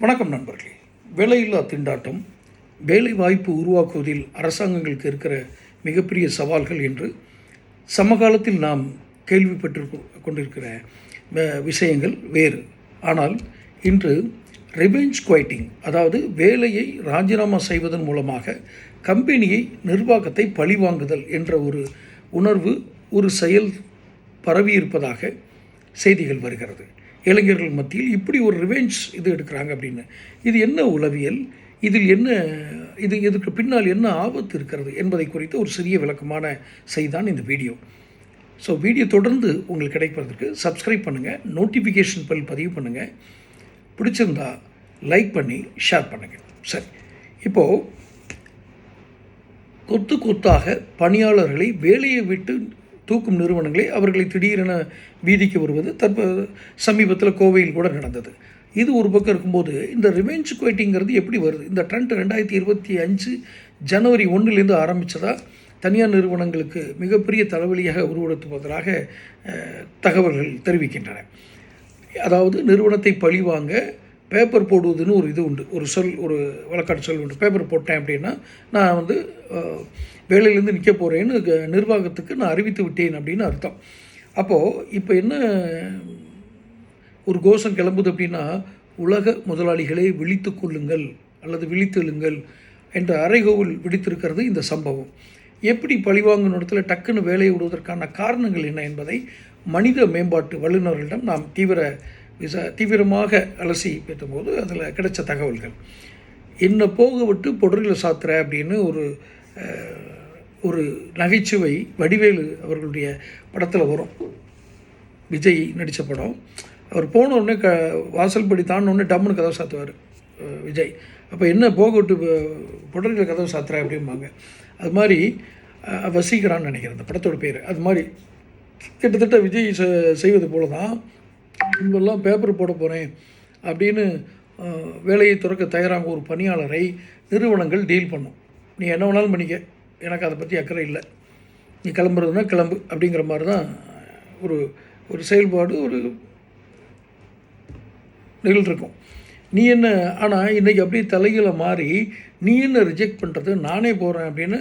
வணக்கம் நண்பர்களே. வேலையில்லா திண்டாட்டம் வேலை வாய்ப்பு உருவாக்குவதில் அரசாங்கங்களுக்கு இருக்கிற மிகப்பெரிய சவால்கள் என்று சமகாலத்தில் நாம் கேள்விப்பட்டு கொண்டிருக்கிற விஷயங்கள் வேறு. ஆனால் இன்று ரிவெஞ்ச் குவைட்டிங் அதாவது வேலையை ராஜினாமா செய்வதன் மூலமாக கம்பெனியை நிர்வாகத்தை பழிவாங்குதல் என்ற ஒரு உணர்வு ஒரு செயல் பரவியிருப்பதாக செய்திகள் வருகிறது. இளைஞர்கள் மத்தியில் இப்படி ஒரு ரிவெஞ்ச் இது எடுக்கிறாங்க அப்படின்னு. இது என்ன உளவியல்? இதில் என்ன இது இதுக்கு பின்னால் என்ன ஆபத்து இருக்கிறது என்பதை குறித்து ஒரு சிறிய விளக்கமான செய்தான் இந்த வீடியோ. ஸோ வீடியோ தொடர்ந்து உங்களுக்கு கிடைப்பதற்கு சப்ஸ்கிரைப் பண்ணுங்கள் நோட்டிஃபிகேஷன் பல் பதிவு பண்ணுங்கள் பிடிச்சிருந்தா லைக் பண்ணி ஷேர் பண்ணுங்கள் சரி. இப்போது கொத்து கொத்தாக பணியாளர்களை வேலையை விட்டு தூக்கும் நிறுவனங்களை அவர்களை திடீரென வீதிக்கு வருவது. தற்போது சமீபத்தில் கோவையில் கூட நடந்தது. இது ஒரு பக்கம் இருக்கும்போது இந்த ரிவெஞ்ச் குவைட்டிங்கிறது எப்படி வருது? இந்த ட்ரெண்ட் ரெண்டாயிரத்தி இருபத்தி அஞ்சு ஜனவரி ஒன்றுலேருந்து ஆரம்பித்ததா தனியார் நிறுவனங்களுக்கு மிகப்பெரிய தலைவலியாக உருவெடுத்துவதாக தகவல்கள் தெரிவிக்கின்றன. அதாவது நிறுவனத்தை பழிவாங்க பேப்பர் போடுவதுன்னு ஒரு இது உண்டு. ஒரு சொல் ஒரு வழக்காட்டு சொல் உண்டு. பேப்பர் போட்டேன் அப்படின்னா நான் வந்து வேலையிலேருந்து நிற்க போகிறேன்னு க- நிர்வாகத்துக்கு நான் அறிவித்து விட்டேன் அப்படின்னு அர்த்தம். அப்போது இப்போ என்ன ஒரு கோஷம் கிளம்புது அப்படின்னா உலக முதலாளிகளை விழித்து கொள்ளுங்கள் அல்லது விழித்தெழுங்கள் என்ற அறைகோவில் விடுத்திருக்கிறது இந்த சம்பவம். எப்படி பழிவாங்கும் இடத்துல டக்குன்னு வேலையை விடுவதற்கான காரணங்கள் என்ன என்பதை மனித மேம்பாட்டு வல்லுநர்களிடம் நாம் தீவிர தீவிரமாக அலசி பேத்தும்போது அதில் கிடைச்ச தகவல்கள். என்னை போக விட்டு பொடரில் சாத்துற அப்படின்னு ஒரு ஒரு நகைச்சுவை வடிவேலு அவர்களுடைய படத்தில் வரும். விஜய் நடித்த படம். அவர் போன உடனே க வாசல்படி தாண்டின டம்முன்னு கதவை சாத்துவார் விஜய். அப்போ என்ன போக விட்டு பொடரில் கதவை சாத்துற அப்படிம்பாங்க. அது மாதிரி வசீகரான்னு நினைக்கிறேன் அந்த படத்தோட பேர். அது மாதிரி கிட்டத்தட்ட விஜய் செ- செய்வது போல தான் இங்கெல்லாம் பேப்பர் போட போகிறேன் அப்படின்னு வேலையை துறக்க தயாராக ஒரு பணியாளரை நிறுவனங்கள் டீல் பண்ணும். நீ என்ன வேணாலும் பண்ணிக்க. எனக்கு அதை பற்றி அக்கறை இல்லை. நீ கிளம்புறதுன்னா கிளம்பு அப்படிங்கிற மாதிரி தான் ஒரு ஒரு செயல்பாடு ஒரு நிகழ்ந்திருக்கும் நீ என்ன ஆனால் இன்றைக்கி அப்படியே தலைகளை மாறி நீ என்ன ரிஜெக்ட் பண்ணுறது நானே போகிறேன் அப்படின்னு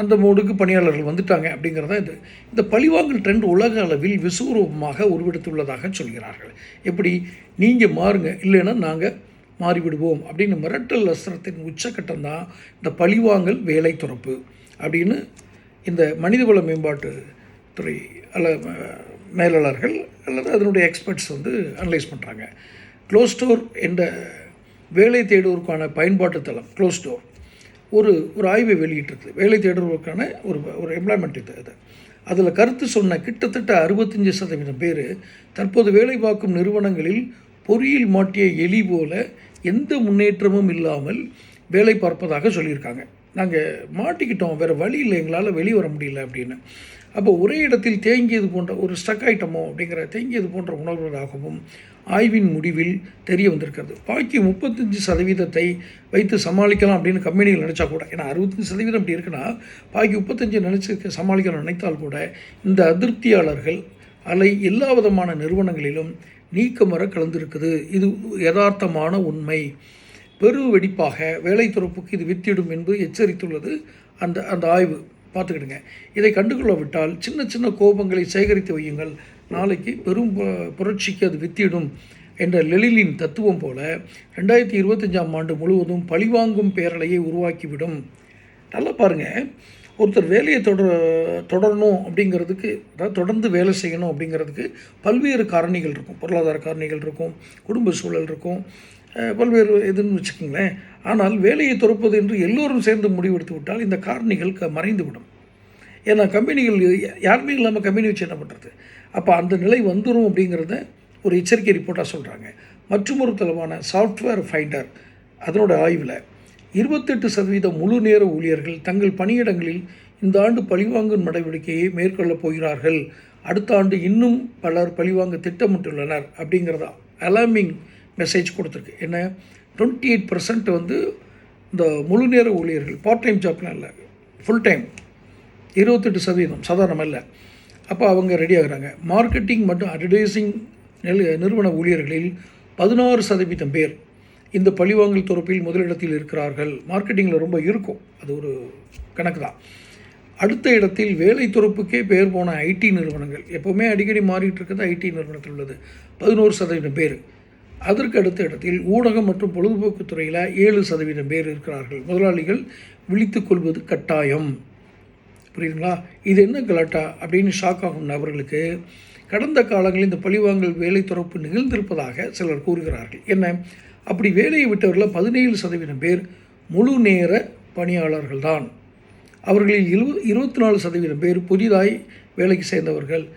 அந்த மோடுக்கு பணியாளர்கள் வந்துட்டாங்க அப்படிங்கிறத இது இந்த பழிவாங்கல் ட்ரெண்ட் உலக அளவில் விசுவரூபமாக உருவெடுத்துள்ளதாக சொல்கிறார்கள். எப்படி? நீங்கள் மாறுங்க இல்லைன்னா நாங்கள் மாறிவிடுவோம் அப்படின்னு மிரட்டல் அஸ்திரத்தின் உச்சக்கட்டம் தான் இந்த பழிவாங்கல் வேலை துறப்பு அப்படின்னு இந்த மனிதவள மேம்பாட்டு துறை அல்ல மேலாளர்கள் அல்லது அதனுடைய எக்ஸ்பர்ட்ஸ் வந்து அனலைஸ் பண்ணுறாங்க க்ளோஸ் ஸ்டோர் என்ற வேலை தேடுவோருக்கான பயன்பாட்டு தளம் க்ளோஸ்டோர் ஒரு ஒரு ஆய்வை வெளியிட்டிருக்கு வேலை தேடுவதற்கான ஒரு ஒரு எம்ப்ளாய்மெண்ட் இது அது. அதில் கருத்து சொன்ன கிட்டத்தட்ட அறுபத்தஞ்சு சதவீதம் பேர் தற்போது வேலை பார்க்கும் நிறுவனங்களில் பொறியில் மாட்டிய எலி போல எந்த முன்னேற்றமும் இல்லாமல் வேலை பார்ப்பதாக சொல்லியிருக்காங்க. நாங்கள் மாட்டிக்கிட்டோம். வேறு வழி இல்லை. எங்களால் வெளியே வர முடியல அப்படின்னு. அப்போ ஒரே இடத்தில் தேங்கியது போன்ற ஒரு ஸ்டக் ஐட்டமோ அப்படிங்கிற தேங்கியது போன்ற உணர்வுகளாகவும் ஆய்வின் முடிவில் தெரிய வந்திருக்கிறது. பாக்கி முப்பத்தஞ்சு சதவீதத்தை வைத்து சமாளிக்கலாம் அப்படின்னு கம்பெனிகள் நினச்சா கூட. ஏன்னா அறுபத்தஞ்சு சதவீதம் அப்படி இருக்குன்னா பாக்கி முப்பத்தஞ்சு நினச்சி சமாளிக்கணும்னு நினைத்தால் கூட இந்த அதிருப்தியாளர்கள் அலை எல்லா விதமான நிறுவனங்களிலும் நீக்கமர கலந்திருக்குது. இது யதார்த்தமான உண்மை. பெரு வெடிப்பாக வேலை துறப்புக்கு இது வித்திடும் என்று எச்சரித்துள்ளது அந்த அந்த ஆய்வு. பார்த்துக்கிடுங்க. இதை கண்டுகொள்ள விட்டால் சின்ன சின்ன கோபங்களை சேகரித்து வையுங்கள். நாளைக்கு பெரும் புரட்சிக்கு அது வித்திடும் என்ற லெலினின் தத்துவம் போல ரெண்டாயிரத்தி இருபத்தஞ்சாம் ஆண்டு முழுவதும் பழிவாங்கும் பேரலையை உருவாக்கிவிடும். நல்லா பாருங்கள் ஒருத்தர் வேலையை தொடர தொடரணும் அப்படிங்கிறதுக்கு அதாவது தொடர்ந்து வேலை செய்யணும் அப்படிங்கிறதுக்கு பல்வேறு காரணிகள் இருக்கும். பொருளாதார காரணிகள் இருக்கும் குடும்ப சூழல் இருக்கும் பல்வேறு இதுன்னு வச்சுக்கோங்களேன். ஆனால் வேலையை துறப்பது என்று எல்லோரும் சேர்ந்து முடிவெடுத்து விட்டால் இந்த காரணிகள் க மறைந்து விடும் ஏன்னா கம்பெனிகள் யாருமே இல்லாமல் கம்பெனி வச்சு என்ன பண்ணுறது அப்போ அந்த நிலை வந்துடும் அப்படிங்கிறத ஒரு எச்சரிக்கை ரிப்போர்ட்டாக சொல்கிறாங்க மற்றும் ஒரு தளமான சாஃப்ட்வேர் ஃபைண்டர் அதனோட ஆய்வில் இருபத்தெட்டு சதவீதம் முழு நேர ஊழியர்கள் தங்கள் பணியிடங்களில் இந்த ஆண்டு பழிவாங்கும் நடவடிக்கையை மேற்கொள்ளப் போகிறார்கள். அடுத்த ஆண்டு இன்னும் பலர் பழிவாங்க திட்டமிட்டுள்ளனர் அப்படிங்கிறதா அலாமிங் மெசேஜ் கொடுத்துருக்கு. என்ன? டுவெண்ட்டி எயிட் வந்து இந்த முழு நேர ஊழியர்கள் பார்ட் டைம் ஜாப்லாம் இல்லை ஃபுல் டைம் இருபத்தெட்டு சதவீதம் சாதாரணமாக இல்லை. அப்போ அவங்க ரெடி ஆகுறாங்க. மார்க்கெட்டிங் மற்றும் அட்வர்டைசிங் நிறுவன ஊழியர்களில் பதினாறு சதவீதம் பேர் இந்த பழிவாங்கல் துறப்பில் முதலிடத்தில் இருக்கிறார்கள். மார்க்கெட்டிங்கில் ரொம்ப இருக்கும். அது ஒரு கணக்கு தான். அடுத்த இடத்தில் வேலை துறப்புக்கே பேர் போன ஐடி நிறுவனங்கள். எப்போவுமே அடிக்கடி மாறிட்டு இருக்கிறது ஐடி நிறுவனத்தில் உள்ளது. பதினோரு சதவீதம் பேர். அதற்கு அடுத்த இடத்தில் ஊடகம் மற்றும் பொழுதுபோக்கு துறையில் ஏழு சதவீதம் பேர் இருக்கிறார்கள். முதலாளிகள் விழித்துக் கொள்வது கட்டாயம். புரியுதுங்களா? இது என்ன கலாட்டா? அப்படின்னு ஷாக் ஆகும் நபர்களுக்கு. கடந்த காலங்களில் இந்த பழிவாங்கல் வேலை துறப்பு நிகழ்ந்திருப்பதாக சிலர் கூறுகிறார்கள். என்ன? அப்படி வேலையை விட்டவர்களில் பதினேழு சதவீதம் பேர் முழு நேர பணியாளர்கள் தான். அவர்களில் இரு இருபத்தி நாலு சதவீதம் பேர் புதிதாய் வேலைக்கு சேர்ந்தவர்கள்.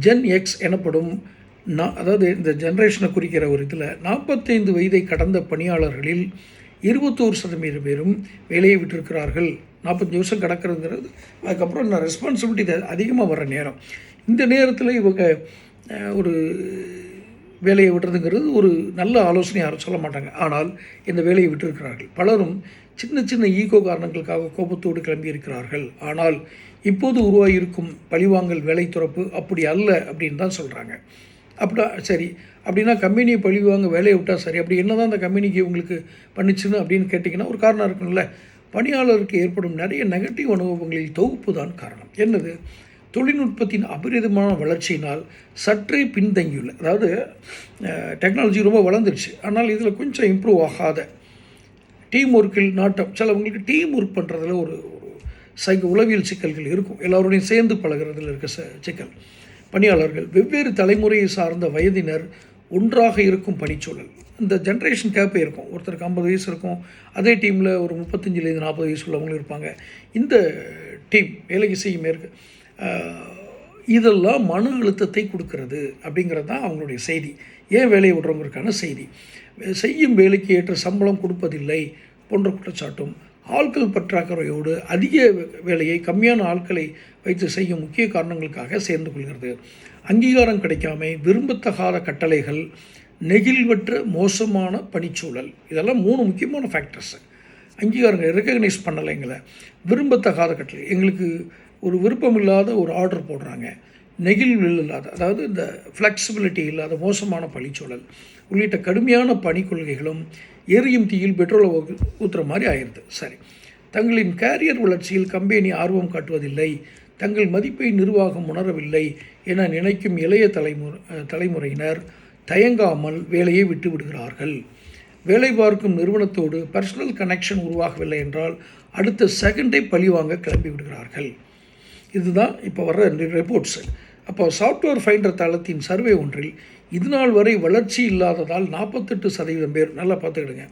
ஜென் எக்ஸ் எனப்படும் நான் அதாவது இந்த ஜென்ரேஷனை குறிக்கிற ஒரு இதில் நாற்பத்தைந்து வயதை கடந்த பணியாளர்களில் இருபத்தோரு சதவீதம் பேரும் வேலையை விட்டிருக்கிறார்கள். நாற்பத்தஞ்சு வருஷம் கிடக்கிறதுங்கிறது அதுக்கப்புறம் நான் ரெஸ்பான்சிபிலிட்டி அதிகமாக வர நேரம். இந்த நேரத்தில் இவங்க ஒரு வேலையை விடுறதுங்கிறது ஒரு நல்ல ஆலோசனை யாரும் சொல்ல மாட்டாங்க. ஆனால் இந்த வேலையை விட்டிருக்கிறார்கள். பலரும் சின்ன சின்ன ஈகோ காரணங்களுக்காக கோபத்தோடு கிளம்பி இருக்கிறார்கள். ஆனால் இப்போது உருவாகியிருக்கும் பழிவாங்கல் வேலை துறப்பு அப்படி அல்ல அப்படின்னு தான் சொல்கிறாங்க அப்படின்னா சரி அப்படின்னா கம்பெனியை பழிவாங்க வேலையை விட்டால் சரி. அப்படி என்ன தான் அந்த கம்பெனிக்கு உங்களுக்கு பண்ணிச்சுன்னு அப்படின்னு கேட்டிங்கன்னா ஒரு காரணம் இருக்கும்ல. பணியாளருக்கு ஏற்படும் நிறைய நெகட்டிவ் அனுபவங்களில் தொகுப்பு தான் காரணம். என்னது? தொழில்நுட்பத்தின் அபரிதமான வளர்ச்சியினால் சற்றே பின்தங்கியுள்ள அதாவது டெக்னாலஜி ரொம்ப வளர்ந்துருச்சு. ஆனால் இதில் கொஞ்சம் இம்ப்ரூவ் ஆகாத டீம் ஒர்க்கில் நாட்டம் சிலவங்களுக்கு டீம் ஒர்க் பண்ணுறதுல ஒரு ஒரு சைக்க உளவியல் சிக்கல்கள் இருக்கும். எல்லோருடையும் சேர்ந்து பழகிறதுல இருக்க ச சிக்கல். பணியாளர்கள் வெவ்வேறு தலைமுறையை சார்ந்த வயதினர் ஒன்றாக இருக்கும் பணிச்சூழல். இந்த ஜென்ரேஷன் கேப்பே இருக்கும். ஒருத்தருக்கு ஐம்பது வயசு இருக்கும். அதே டீமில் ஒரு முப்பத்தஞ்சிலேருந்து நாற்பது வயசு உள்ளவங்களும் இருப்பாங்க. இந்த டீம் வேலைக்கு செய்யும் மேற்கு இதெல்லாம் மன அழுத்தத்தை கொடுக்கறது அப்படிங்கிறது தான் அவங்களுடைய செய்தி. ஏன் வேலையை விடுறவங்களுக்கான செய்தி. செய்யும் வேலைக்கு ஏற்ற சம்பளம் கொடுப்பதில்லை போன்ற குற்றச்சாட்டும் ஆட்கள் பற்றாக்குறையோடு அதிக வேலையை கம்மியான ஆட்களை வைத்து செய்யும் முக்கிய காரணங்களுக்காக சேர்ந்து கொள்கிறது. அங்கீகாரம் கிடைக்காமை விரும்பத்தகாத கட்டளைகள் நெகிழ்வற்ற மோசமான பணிச்சூழல். இதெல்லாம் மூணு முக்கியமான ஃபேக்டர்ஸ் அங்கீகாரங்கள் ரெக்கக்னைஸ் பண்ணலை எங்களை. விரும்பத்தகாத கட்டளை எங்களுக்கு ஒரு விருப்பமில்லாத ஒரு ஆர்டர் போடுறாங்க. நெகிழ்வு இல்லாத அதாவது இந்த ஃப்ளெக்சிபிலிட்டி இல்லாத மோசமான பணிச்சூழல். உள்ளிட்ட கடுமையான பணி கொள்கைகளும் எரியும் தீயில் பெட்ரோலை ஊற்றுற மாதிரி ஆயிடுது சரி. தங்களின் கேரியர் வளர்ச்சியில் கம்பெனி ஆர்வம் காட்டுவதில்லை. தங்கள் மதிப்பை நிர்வாகம் உணரவில்லை என நினைக்கும் இளைய தலைமுறை தலைமுறையினர் தயங்காமல் வேலையை விட்டு விடுகிறார்கள். வேலை பார்க்கும் நிறுவனத்தோடு பர்சனல் கனெக்ஷன் உருவாகவில்லை என்றால் அடுத்த செகண்டே பழிவாங்க கிளம்பி விடுகிறார்கள். இதுதான் இப்போ வர்ற ரிப்போர்ட்ஸு அப்போ சாஃப்ட்வேர் ஃபைண்டர் தளத்தின் சர்வே ஒன்றில் இதுநாள் வரை வளர்ச்சி இல்லாததால் நாற்பத்தெட்டு சதவீதம் பேர் நல்லா பார்த்துக்கிடுங்க.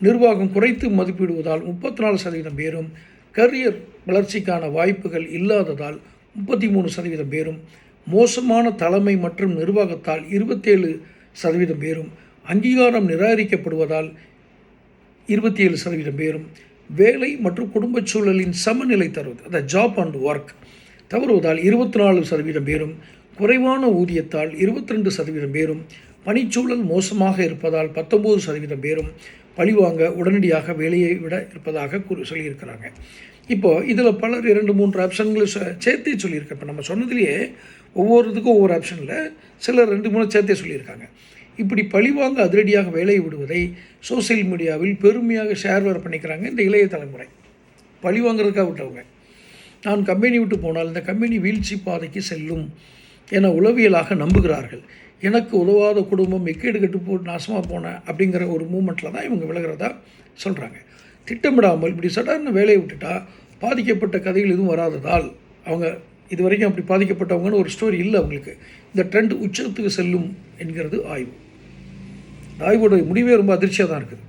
நிர்வாகம் குறைத்து மதிப்பிடுவதால் முப்பத்தி நாலு சதவீதம் பேரும் கரியர் வளர்ச்சிக்கான வாய்ப்புகள் இல்லாததால் முப்பத்தி மூணு சதவீதம் பேரும் மோசமான தலைமை மற்றும் நிர்வாகத்தால் இருபத்தேழு சதவீதம் பேரும் அங்கீகாரம் நிராகரிக்கப்படுவதால் இருபத்தி ஏழு சதவீதம் பேரும் வேலை மற்றும் குடும்பச் சூழலின் சமநிலை தருவது அந்த ஜாப் அண்ட் ஒர்க் தவறுவதால் இருபத்தி நாலு சதவீதம் பேரும் குறைவான ஊதியத்தால் இருபத்தி ரெண்டு சதவீதம் பேரும் பணிச்சூழல் மோசமாக இருப்பதால் பத்தொம்போது சதவீதம் பேரும் பழிவாங்க உடனடியாக வேலையை விட இருப்பதாக கூறி சொல்லியிருக்கிறாங்க. இப்போது இதில் பலர் இரண்டு மூன்று ஆப்ஷன்களை சே- சேர்த்தே சொல்லியிருக்கேன். இப்போ நம்ம சொன்னதுலேயே ஒவ்வொருத்துக்கும் ஒவ்வொரு ஆப்ஷனில் சிலர் ரெண்டு மூணு சேர்த்தே சொல்லியிருக்காங்க. இப்படி பழிவாங்க அதிரடியாக வேலையை விடுவதை சோஷியல் மீடியாவில் பெருமையாக ஷேர் வேறு பண்ணிக்கிறாங்க இந்த இளைய தலைமுறை. பழிவாங்கிறதுக்காக விட்டவங்க. நான் கம்பெனி விட்டு போனால் இந்த கம்பெனி வீழ்ச்சி பாதைக்கு செல்லும் என உளவியலாக நம்புகிறார்கள். எனக்கு உதவாத குடும்பம் எக்கேடு கட்டு போ நாசமாக போனேன் அப்படிங்கிற ஒரு மூமெண்ட்டில் தான் இவங்க விலகிறதா சொல்கிறாங்க திட்டமிடாமல் இப்படி சடார்னு வேலையை விட்டுட்டா பாதிக்கப்பட்ட கதைகள் எதுவும் வராததால் அவங்க இது வரைக்கும் அப்படி பாதிக்கப்பட்டவங்கன்னு ஒரு ஸ்டோரி இல்லை அவங்களுக்கு. இந்த ட்ரெண்ட் உச்சத்துக்கு செல்லும் என்கிறது ஆய்வு. இந்த ஆய்வோட முடிவே ரொம்ப அதிர்ச்சியாக தான் இருக்குது.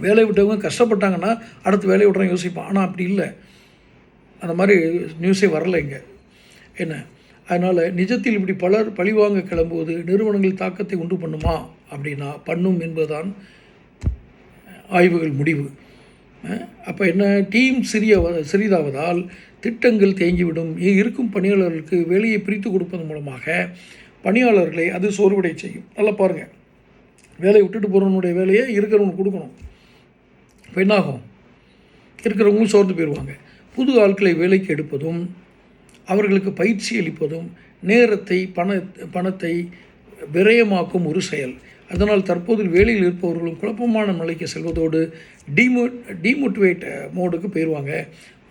வேலையை விட்டவங்க கஷ்டப்பட்டாங்கன்னா அடுத்து வேலையை விட்றவங்க யோசிப்பான் ஆனால் அப்படி இல்லை. அந்த மாதிரி நியூஸே வரல இங்கே. என்ன? அதனால் நிஜத்தில் இப்படி பலர் பழிவாங்க கிளம்புவது நிறுவனங்கள் தாக்கத்தை உண்டு பண்ணுமா? அப்படின்னா பண்ணும் என்பதுதான் ஆய்வுகள் முடிவு. அப்போ என்ன டீம் சிறிய சிறிதாவதால் திட்டங்கள் தேங்கிவிடும். இ- இருக்கும் பணியாளர்களுக்கு வேலையை பிரித்து கொடுப்பதன் மூலமாக பணியாளர்களை அது சோர்வடை செய்யும். நல்லா பாருங்கள் வேலையை விட்டுட்டு போகிறவனுடைய வேலையை இருக்கிறவனுக்கு கொடுக்கணும். இப்போ என்னாகும் இருக்கிறவங்களும் சோர்ந்து போயிடுவாங்க. புது ஆட்களை வேலைக்கு எடுப்பதும் அவர்களுக்கு பயிற்சி அளிப்பதும் நேரத்தை பண பணத்தை விரயமாக்கும் ஒரு செயல். அதனால் தற்போது வேலையில் இருப்பவர்களும் குழப்பமான நிலைக்கு செல்வதோடு டிமோ டிமோட்டிவேட் மோடுக்கு போயிடுவாங்க.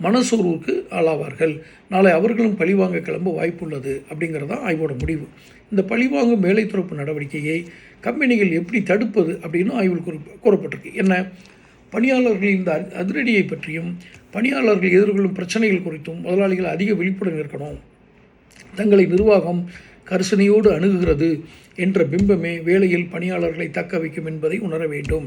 மனசோர்வுக்கு ஆளாவார்கள். நாளை அவர்களும் பழிவாங்க கிளம்ப வாய்ப்புள்ளது அப்படிங்கிறது தான் ஆய்வோட முடிவு. இந்த பழிவாங்கும் வேலை துறப்பு நடவடிக்கையை கம்பெனிகள் எப்படி தடுப்பது அப்படின்னு ஆய்வில் கூற கூறப்பட்டிருக்கு. என்ன? பணியாளர்களின் இந்த அதிரடியை பற்றியும் பணியாளர்கள் எதிர்கொள்ளும் பிரச்சனைகள் குறித்தும் முதலாளிகள் அதிக விழிப்புடன் இருக்கணும். தங்களை நிர்வாகம் கரிசனையோடு அணுகுகிறது என்ற பிம்பமே வேலையில் பணியாளர்களை தக்க வைக்கும் என்பதை உணர வேண்டும்.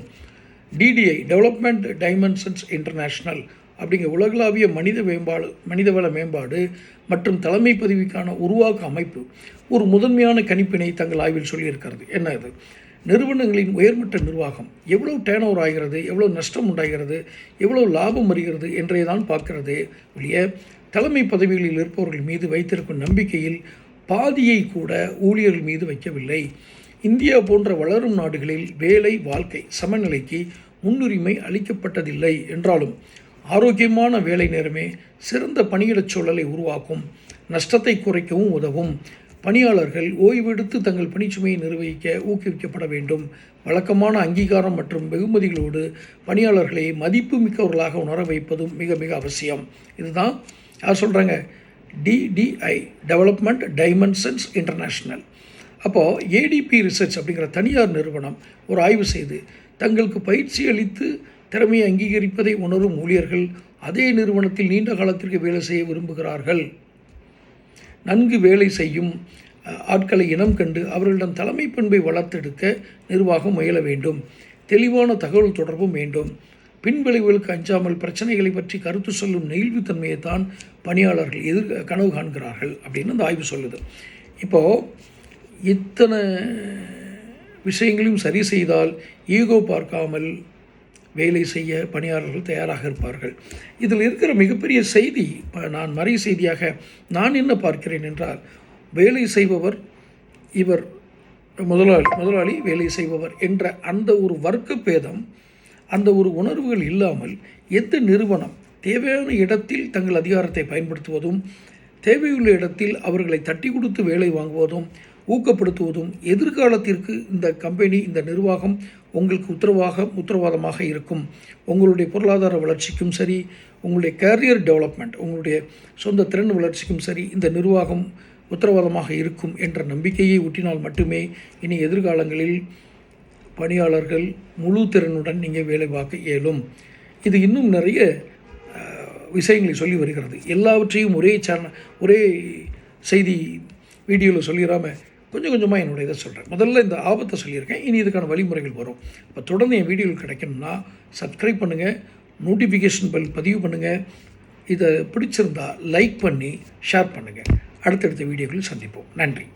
டிடிஐ டெவலப்மெண்ட் டைமென்ஷன்ஸ் இன்டர்நேஷ்னல் அப்படிங்கிற உலகளாவிய மனித மேம்பாடு மனிதவள மேம்பாடு மற்றும் தலைமை பதவிக்கான உருவாக்க அமைப்பு ஒரு முதன்மையான கணிப்பினை தங்கள் ஆய்வில் சொல்லியிருக்கிறது. என்ன இது? நிறுவனங்களின் உயர்மட்ட நிர்வாகம் எவ்வளவு டேன் ஓவர் ஆகிறது எவ்வளோ நஷ்டம் உண்டாகிறது எவ்வளோ லாபம் வருகிறது என்றே தான் பார்க்கிறது ஒழிய தலைமை பதவிகளில் இருப்பவர்கள் மீது வைத்திருக்கும் நம்பிக்கையில் பாதியை கூட ஊழியர்கள் மீது வைக்கவில்லை. இந்தியா போன்ற வளரும் நாடுகளில் வேலை வாழ்க்கை சமநிலைக்கு முன்னுரிமை அளிக்கப்பட்டதில்லை என்றாலும் ஆரோக்கியமான வேலை நேரமே சிறந்த பணியிடச் சூழலை உருவாக்கும் நஷ்டத்தை குறைக்கவும் உதவும். பணியாளர்கள் ஓய்வெடுத்து தங்கள் பணிச்சுமையை நிர்வகிக்க ஊக்குவிக்கப்பட வேண்டும். வழக்கமான அங்கீகாரம் மற்றும் வெகுமதிகளோடு பணியாளர்களை மதிப்பு மிக்கவர்களாக உணர வைப்பதும் மிக மிக அவசியம். இதுதான் யார் சொல்கிறாங்க டிடிஐ டெவலப்மெண்ட் டைமென்ஷன்ஸ் இன்டர்நேஷ்னல் அப்போது ஏடிபி ரிசர்ச் அப்படிங்கிற தனியார் நிறுவனம் ஒரு ஆய்வு செய்து தங்களுக்கு பயிற்சி அளித்து திறமையை அங்கீகரிப்பதை உணரும் ஊழியர்கள் அதே நிறுவனத்தில் நீண்ட காலத்திற்கு வேலை செய்ய விரும்புகிறார்கள். நன்கு வேலை செய்யும் ஆட்களை இனம் கண்டு அவர்களிடம் தலைமை பண்பை வளர்த்தெடுக்க நிர்வாகம் முயல வேண்டும். தெளிவான தகவல் தொடர்பும் வேண்டும். பின்விளைவுகளுக்கு அஞ்சாமல் பிரச்சனைகளை பற்றி கருத்து சொல்லும் நெகிழ்வுத்தன்மையை தான் பணியாளர்கள் எதிர் கனவு காண்கிறார்கள் அப்படின்னு அந்த ஆய்வு சொல்லுது. இப்போது இத்தனை விஷயங்களையும் சரி செய்தால் ஈகோ பார்க்காமல் வேலை செய்ய பணியாளர்கள் தயாராக இருப்பார்கள். இதில் இருக்கிற மிகப்பெரிய செய்தி நான் மறை செய்தியாக நான் என்ன பார்க்கிறேன் என்றால் வேலை செய்பவர் இவர் முதலாளி முதலாளி வேலை செய்பவர் என்ற அந்த ஒரு வர்க்க பேதம் அந்த ஒரு உணர்வுகள் இல்லாமல் எந்த நிறுவனம் தேவையான இடத்தில் தங்கள் அதிகாரத்தை பயன்படுத்துவதும் தேவையுள்ள இடத்தில் அவர்களை தட்டி கொடுத்து வேலை வாங்குவதும் ஊக்கப்படுத்துவதும் எதிர்காலத்திற்கு இந்த கம்பெனி இந்த நிர்வாகம் உங்களுக்கு உத்தரவாக உத்தரவாதமாக இருக்கும். உங்களுடைய பொருளாதார வளர்ச்சிக்கும் சரி உங்களுடைய கேரியர் டெவலப்மெண்ட் உங்களுடைய சொந்த திறன் வளர்ச்சிக்கும் சரி இந்த நிர்வாகம் உத்தரவாதமாக இருக்கும் என்ற நம்பிக்கையை ஊட்டினால் மட்டுமே இனி எதிர்காலங்களில் பணியாளர்கள் முழு திறனுடன் நீங்கள் வேலை பார்க்க இயலும். இது இன்னும் நிறைய விஷயங்களை சொல்லி வருகிறது. எல்லாவற்றையும் ஒரே சேனல் ஒரே செய்தி வீடியோவில் சொல்லிடாமல் கொஞ்சம் கொஞ்சமாக என்னுடைய இதை சொல்கிறேன் முதல்ல இந்த ஆபத்தை சொல்லியிருக்கேன். இனி இதுக்கான வழிமுறைகள் வரும். இப்போ தொடர்ந்து என் வீடியோவில் கிடைக்கணும்னா சப்ஸ்கிரைப் பண்ணுங்கள் நோட்டிஃபிகேஷன் பெல் பதிவு பண்ணுங்கள் இதை பிடிச்சிருந்தா லைக் பண்ணி ஷேர் பண்ணுங்கள் அடுத்தடுத்த வீடியோக்களில் சந்திப்போம். நன்றி.